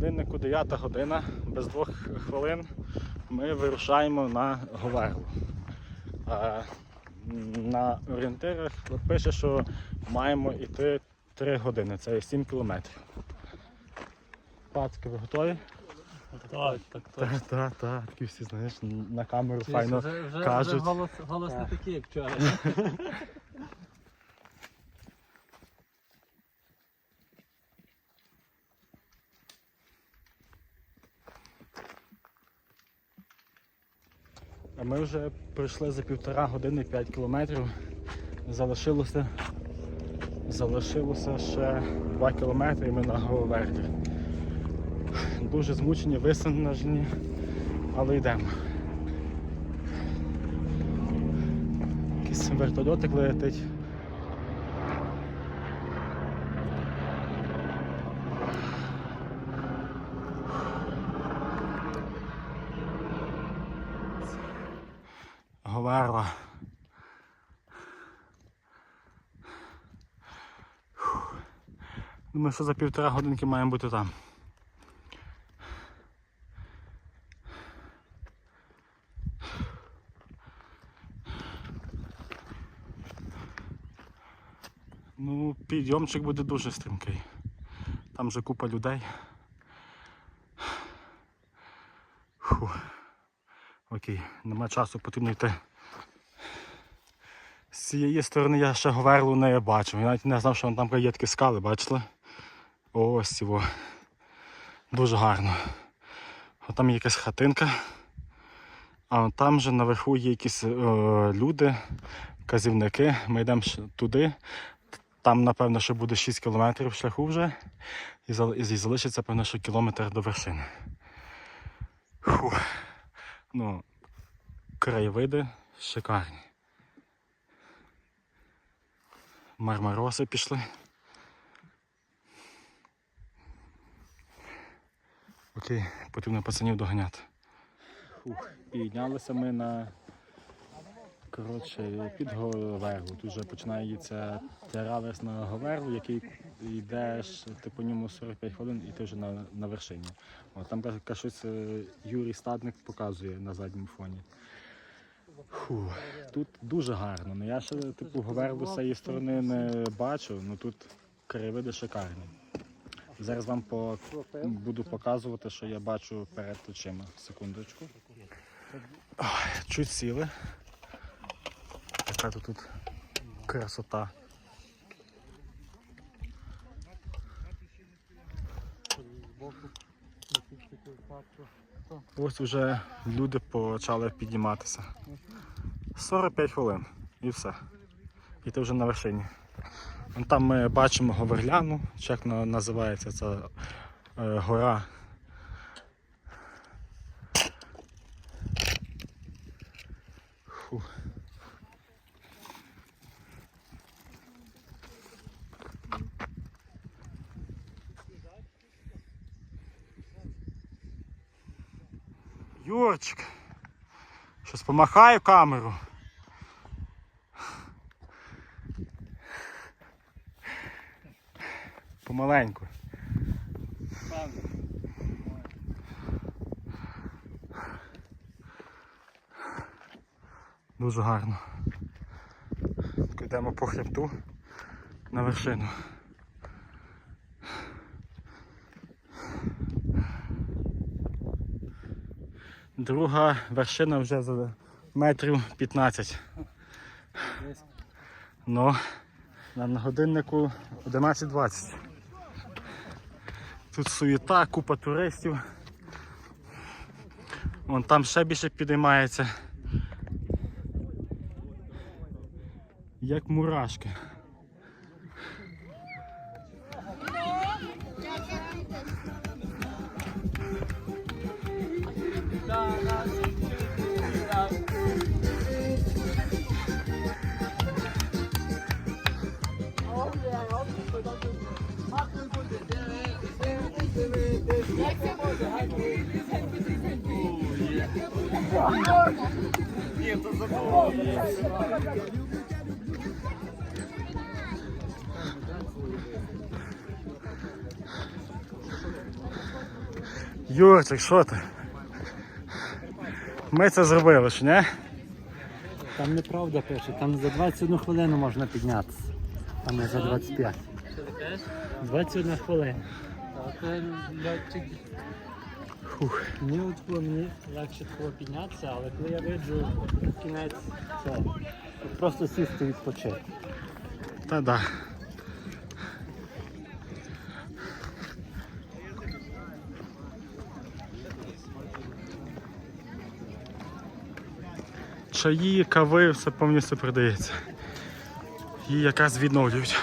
годиннику 9 година, без двох хвилин ми вирушаємо на Говерлу. На орієнтирах пише, що маємо йти 3 години, це 7 кілометрів. Пацки, ви готові? Так, так, так. Так, так, так. Такі всі, знаєш, на камеру файно. кажуть. голос не такий, як вчора. А ми вже пройшли за півтора години 5 кілометрів. Залишилося, залишилося ще 2 кілометри і ми на Гововерді. Дуже змучені, виснажені, але йдемо. Якийсь вертольотик летить. Говерла. Фух. Думаю, що за півтора годинки маємо бути там. Ну, підйомчик буде дуже стрімкий. Там вже купа людей. Фу. Окей, нема часу, потрібно йти. З цієї сторони я ще говерлу не бачив. Я навіть не знав, що там є такі скали, бачили? Ось його. Дуже гарно. От там є якась хатинка. А там же наверху є якісь е, люди, казівники. Ми йдемо туди. Там, напевно, ще буде 6 кілометрів шляху вже. І, і залишиться, певно, що кілометр до вершини. Фух. Ну, краєвиди шикарні. Мармароси пішли. Окей, потрібно пацанів доганяти. Фух, піднялися ми на коротше, під Говерлу. Тут вже починається траверс на Говерлу, який йдеш ти по ньому 45 хвилин і ти вже на, на вершині. О, там щось е, Юрій Стадник показує на задньому фоні. Фу, тут дуже гарно. Ну, я ще типу Говерлу з цієї сторони не бачу, ну тут краєвиди шикарні. Зараз вам по... буду показувати, що я бачу перед очима. Секундочку. Ой, чуть сіли. Яка тут красота. Ось вже люди почали підніматися. 45 хвилин і все. І ти вже на вершині. Вон Там ми бачимо Говерляну, як називається ця е, гора. Фу. Юрчик, щось помахаю камеру. Помаленьку. Дуже гарно. Йдемо по хребту на вершину. Друга вершина вже за метрів 15. Ну, на годиннику 11.20. Тут суєта, купа туристів. Вон там ще більше підіймається. Як мурашки. Ні, то забув. Юрчик, що ти? Ми це зробили ж, не? Там неправда пише, там за 21 хвилину можна піднятися. Там не за 25. 21 хвилина. Льотчик. Мені от було мені легше було піднятися, але коли я виджу кінець, це просто сісти відпочити. Та да. Чаї, кави, все повністю продається. Її якраз відновлюють.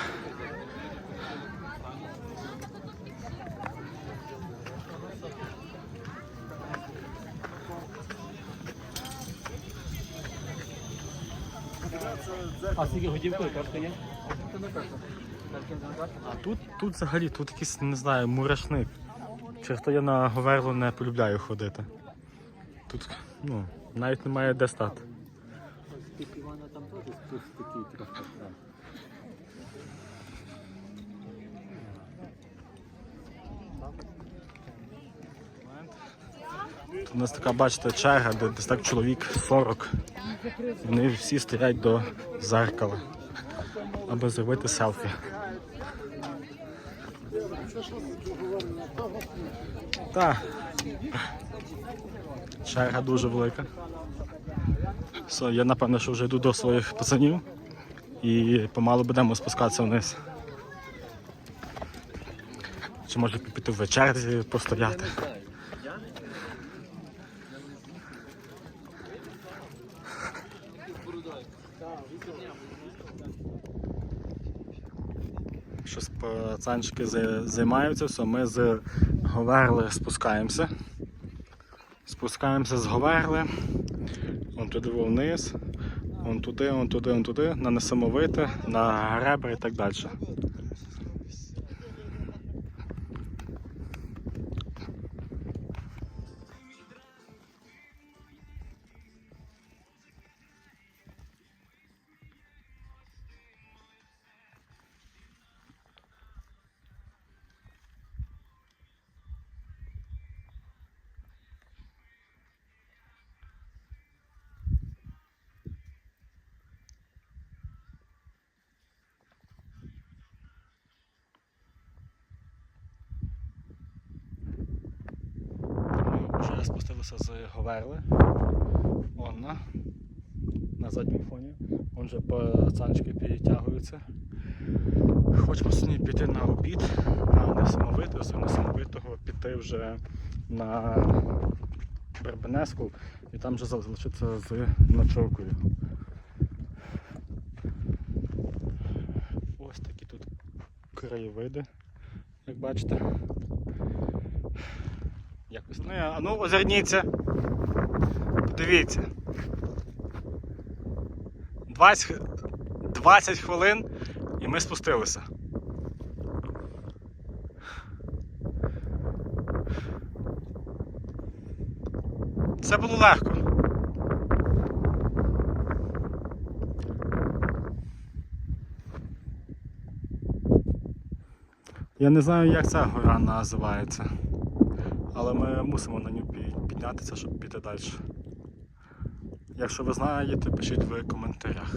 А скільки готівкою картка є? А тут, тут взагалі тут якийсь, не знаю, мурашник. Через то я на Говерло не полюбляю ходити. Тут ну, навіть немає де стати. Івана там теж такий трохи. У нас така, бачите, черга, де десь так чоловік 40. Вони всі стоять до зеркала, аби зробити селфі. Так. Черга дуже велика. Все, я напевно, що вже йду до своїх пацанів і помалу будемо спускатися вниз. Чи може піти в вечерці постояти. Щось пацанчики займаються, все, ми з Говерли спускаємося. Спускаємося з Говерли. Вон туди вниз, вон туди, вон туди, вон туди, на несамовите, на гребри і так далі. Спустилися з Говерли. Он на, задньому фоні. Вон же пацанчики підтягуються. Хочемо сьогодні піти на обід, на несамовитого, з несамовитого піти вже на Бербенеску і там вже залишитися з ночовкою. Ось такі тут краєвиди, як бачите. Якось. Ну, а ну озирніться. Подивіться. 20, 20 хвилин і ми спустилися. Це було легко. Я не знаю, як ця гора називається. Але ми мусимо на нього піднятися, щоб піти далі. Якщо ви знаєте, пишіть в коментарях.